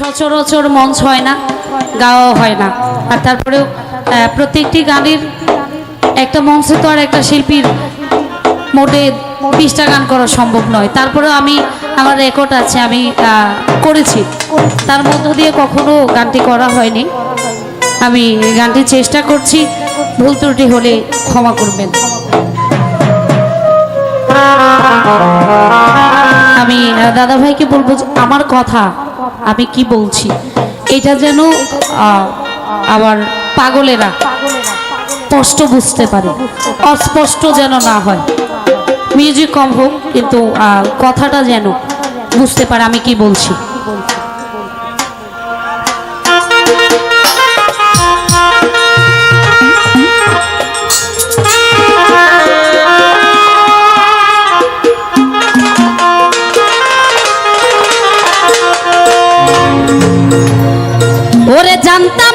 সচরাচর মঞ্চ হয় না গাওয়া হয় না। আর তারপরেও প্রত্যেকটি গানের একটা মঞ্চে তো আর একটা শিল্পীর মোটে বিশটা গান করা সম্ভব নয়। তারপরেও আমি, আমার রেকর্ড আছে, আমি করেছি। তার মধ্য দিয়ে কখনো গানটি করা হয়নি। আমি গানটি চেষ্টা করছি, ভুল ত্রুটি হলে ক্ষমা করবেন। আমি দাদাভাইকে বলব আমার কথা আমি কি বলছি? এটা যেন আবার পাগলেরা স্পষ্ট বুঝতে পারে। অস্পষ্ট যেন না হয়। মিউজিক কম হোক, কিন্তু কথাটা যেন বুঝতে পারে আমি কি বলছি। canta.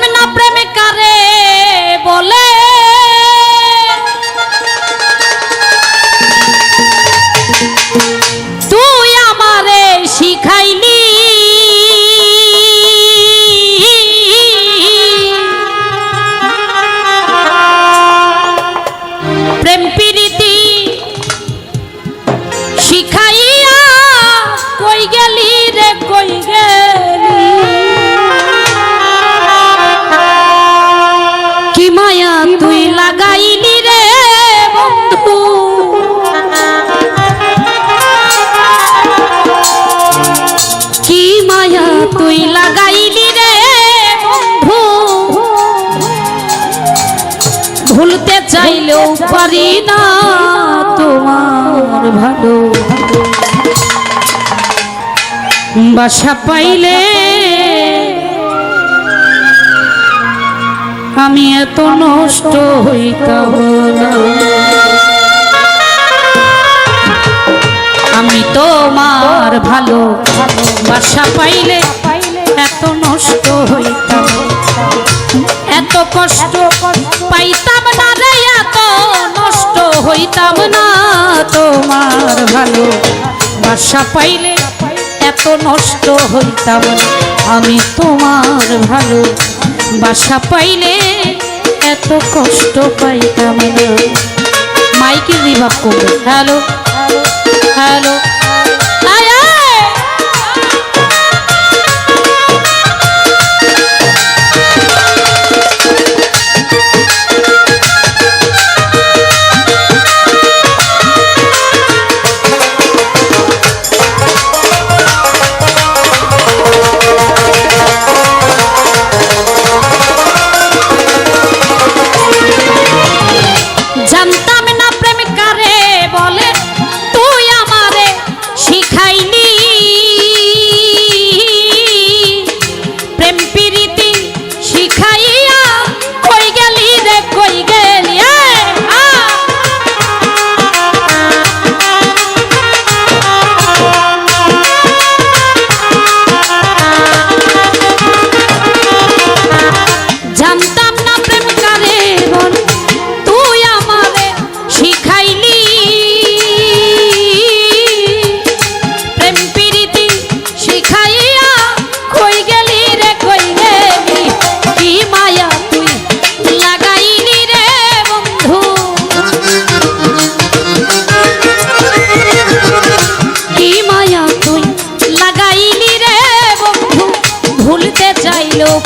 পারি না তোমার ভালো বাসা পাইলে আমি এত নষ্ট হইতাম। আমি তোমার ভালো বাসা পাইলে এত হইতাম না তোমার ভালো। বাসা পাইলে এত নষ্ট হইতাম আমি তোমার ভালো। বাসা পাইলে এত কষ্ট পাইতাম না। মাইকে বিভাগ করবে। Hello hello.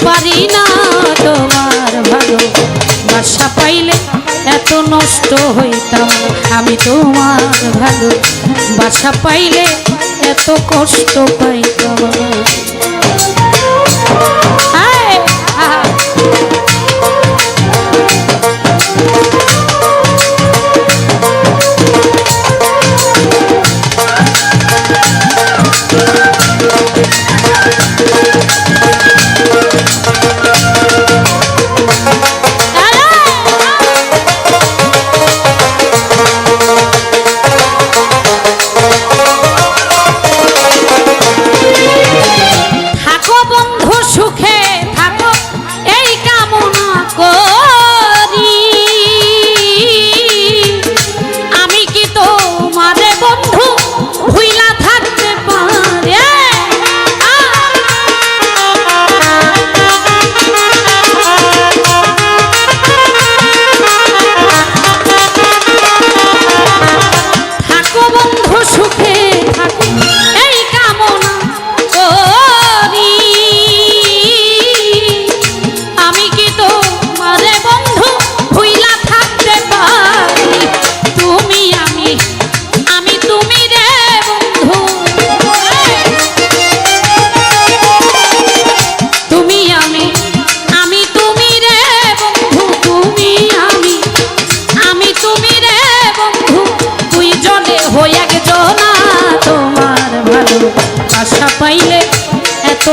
পারি না তোমার ভালো বাসা পাইলে এত নষ্ট হইতাম আমি তোমার ভালো। বাসা পাইলে এত কষ্ট পাইতাম।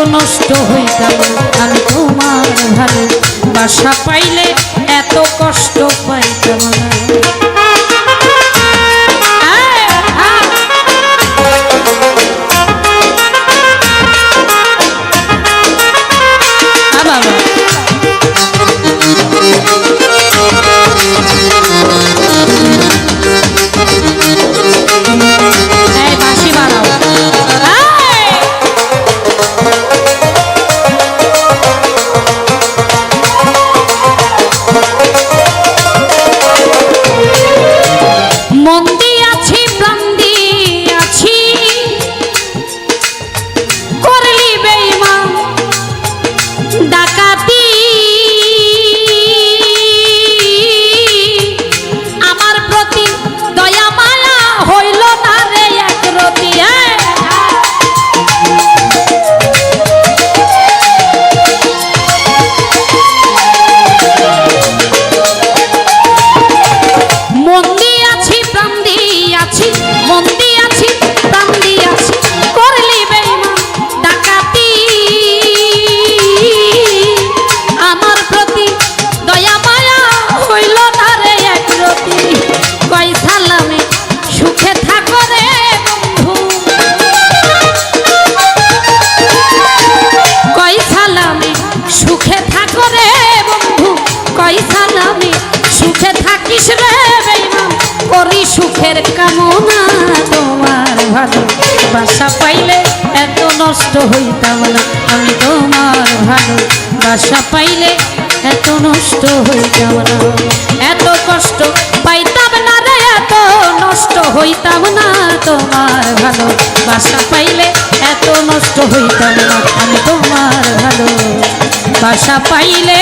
নষ্ট হইতাম আমি তোমার ভালো বাসা পাইলে এত কষ্ট পাইতাম কই সালামে, সুখে থাকিস রে বেইমান, করি সুখের কামনা তোমার ভালো। বাসা পাইলে এত নষ্ট হইতাম না, আমি তোমার ভালো। বাসা পাইলে এত নষ্ট হইতাম না, এত কষ্ট পাইতাম না রে, এত নষ্ট হইতাম না তোমার ভালো। বাসা পাইলে এত নষ্ট হইতাম না, আমি তোমার ভালো। বাসা পাইলে